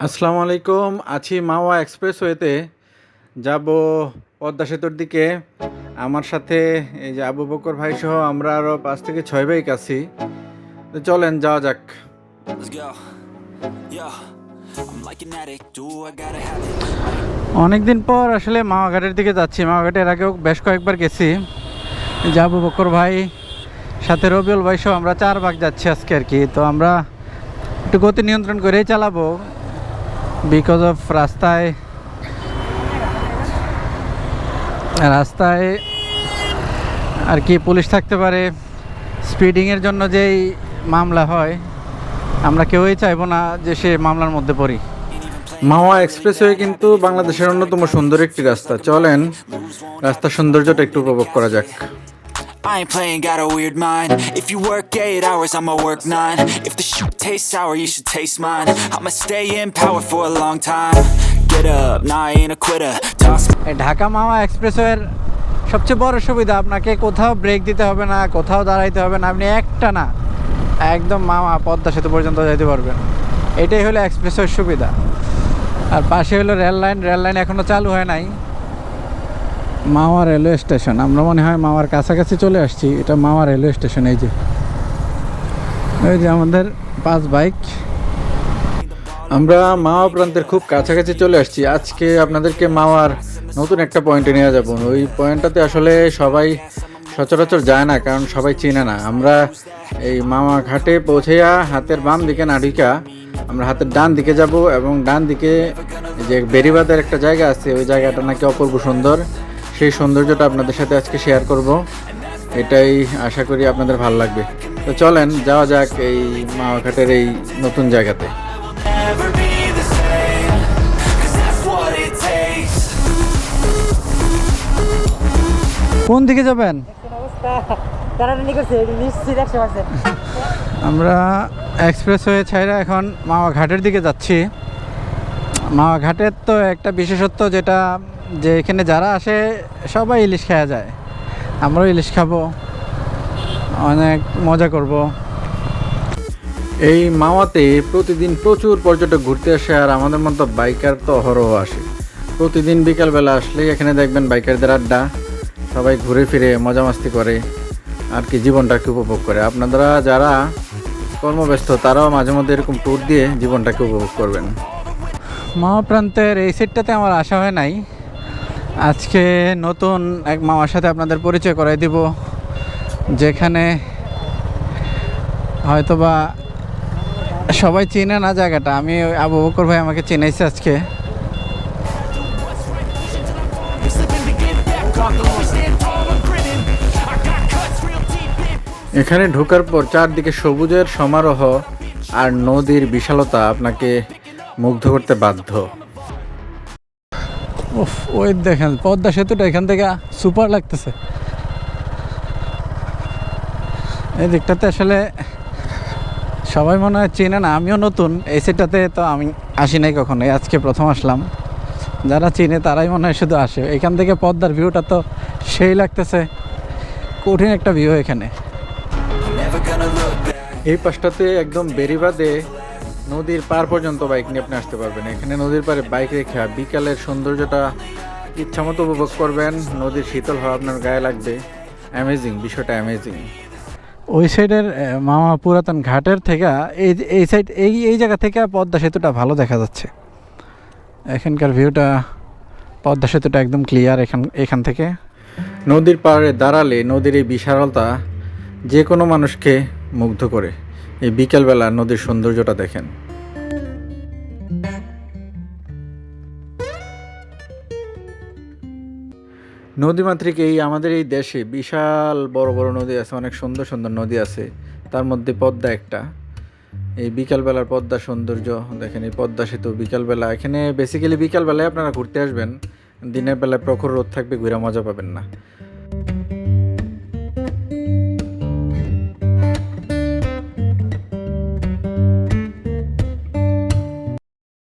আসসালামু আলাইকুম আছি মাওয়া এক্সপ্রেসওয়েতে যাব পদ্মা সেতুর দিকে আমার সাথে এই যে আবু বকর ভাই সহ আমরা আরও পাঁচ থেকে ছয় বাইক আছি তো চলেন যাওয়া যাক Let's go. Yeah. I'm like an addict. Do I gotta have it? অনেক দিন পর আসলে মাওয়াঘাটের দিকে যাচ্ছি মাওয়াঘাটের আগেও বেশ কয়েকবার গেছি যে আবু বকর ভাই সাথে রবিউল ভাই সহ আমরা চার ভাগ যাচ্ছি আজকে আর কি তো আমরা একটু গতি নিয়ন্ত্রণ করেই চালাবো বিকজ অফ রাস্তায় রাস্তায় আর কি পুলিশ থাকতে পারে। স্পিডিংয়ের জন্য যেই মামলা হয়, আমরা কেউই চাইব না যে সে মামলার মধ্যে পড়ি। মাওয়া এক্সপ্রেসওয়ে কিন্তু বাংলাদেশের অন্যতম সুন্দর একটি রাস্তা। চলেন, রাস্তার সৌন্দর্যটা একটু উপভোগ করা যাক। I ain't playing, got a weird mind. If you work eight hours, I'ma work nine. If the shit tastes sour, you should taste mine. I'ma stay in power for a long time. Get up, nah, I ain't a quitter. Toss Dhaka মাওয়া এক্সপ্রেসওয়ের সবচেয়ে বড় সুবিধা আপনাকে কোথাও break দিতে হবে না কোথাও দাঁড়াইতে হবে না আপনি একটা না একদম মাওয়া পদ্মা সেতু পর্যন্ত যেতে পারবেন এটাই হলো এক্সপ্রেসওয়ের সুবিধা আর পাশে হলো রেল লাইন রেল লাইন এখনও চালু হয় নাই মাওয়া রেলওয়ে স্টেশন। আমরা মনে হয় মাওয়ার কাছাকাছি চলে আসছি। এটা মাওয়া রেলওয়ে স্টেশন, এই যে। এই যে আমাদের পাঁচ বাইক। আমরা মাওয়া প্রান্তের খুব কাছাকাছি চলে আসছি। আজকে আপনাদেরকে মাওয়ার নতুন একটা পয়েন্টে নিয়ে যাব। ওই পয়েন্টটাতে আসলে সবাই সচরাচর যায় না, কারণ সবাই চিনে না। আমরা এই মাওয়া ঘাটে পৌঁছেয়া হাতের বাম দিকে নাডিকা আমরা হাতের ডান দিকে যাব এবং ডান দিকে যে বেরিবাদের একটা জায়গা আছে, ওই জায়গাটা নাকি অপূর্ব সুন্দর। সেই সৌন্দর্যটা আপনাদের সাথে আজকে শেয়ার করব। এটাই আশা করি আপনাদের ভালো লাগবে। তো চলেন যাওয়া যাক এই মাওয়া ঘাটের এই নতুন জায়গাতে. কোন দিকে যাবেন? আমরা এক্সপ্রেস হয়ে ছাইরা এখন মাওয়া ঘাটের দিকে যাচ্ছি। মাওয়া ঘাটের তো একটা বিশেষত্ব যেটা যে এখানে যারা আসে সবাই ইলিশ খাওয়া যায়। আমরাও ইলিশ খাব। অনেক মজা করব। এই মাওয়াতে প্রতিদিন প্রচুর পর্যটক ঘুরতে আসে আর আমাদের মতো বাইকার তো অহরহ আসে। প্রতিদিন বিকালবেলা আসলেই এখানে দেখবেন বাইকারদের আড্ডা। সবাই ঘুরে ফিরে মজা মাস্তি করে আর কি জীবনটাকে উপভোগ করে। আপনারা যারা কর্মব্যস্ত তারাও মাঝে মধ্যে এরকম ট্যুর দিয়ে জীবনটাকে উপভোগ করবেন। মামা প্রান্তের এই সেটটাতে আমার আশা হয় নাই। আজকে নতুন এক মামার সাথে আপনাদের পরিচয় করাই দিব, যেখানে হয়তোবা সবাই চিনে না জায়গাটা। আমি আবু বকর ভাই আমাকে চিনাইছে আজকে। এখানে ঢোকার পর চারদিকে সবুজের সমারোহ আর নদীর বিশালতা আপনাকে মুগ্ধ করতে বাধ্য। উফ, ওই দেখেন, পদ্মা সেতুটা এখান থেকে সুপার লাগতেছে। এই দিকটাতে আসলে সবাই মনে হয় চেনে না, আমিও নতুন। এই সেটটাতে তো আমি আসি নাই কখনো আজকে প্রথম আসলাম। যারা চিনে তারাই মনে হয় শুধু আসে। এখান থেকে পদ্মার ভিউটা তো সেই লাগতেছে, কঠিন একটা ভিউ এখানে. এই পাশটাতে একদম বেরিবাদে নদীর পার পর্যন্ত বাইক নিয়ে আপনি আসতে পারবেন। এখানে নদীর পাড়ে বাইক রেখে বিকালের সৌন্দর্যটা ইচ্ছা মতো উপভোগ করবেন। নদীর শীতল হওয়া আপনার গায়ে লাগবে। অ্যামেজিং বিষয়টা অ্যামেজিং ওই সাইডের মামা পুরাতন ঘাটের থেকে এই এই সাইড এই এই জায়গা থেকে পদ্মা সেতুটা ভালো দেখা যাচ্ছে। এখানকার ভিউটা পদ্মা সেতুটা একদম ক্লিয়ার এখান এখান থেকে। নদীর পাড়ে দাঁড়ালে নদীর এই বিশালতা যে কোনো মানুষকে মুগ্ধ করে। এই বিকেলবেলা নদীর সৌন্দর্যটা দেখেন। নদীমাতৃক এই আমাদের এই দেশে বিশাল বড় বড় নদী আছে, অনেক সুন্দর সুন্দর নদী আছে। তার মধ্যে পদ্মা একটা। এই বিকালবেলার পদ্মা সৌন্দর্য দেখেন, এই পদ্মা সেতু বিকালবেলা। এখানে বেসিক্যালি বিকালবেলায় আপনারা ঘুরতে আসবেন, দিনের বেলায় প্রখর রোদ থাকবে, ঘুরে মজা পাবেন না।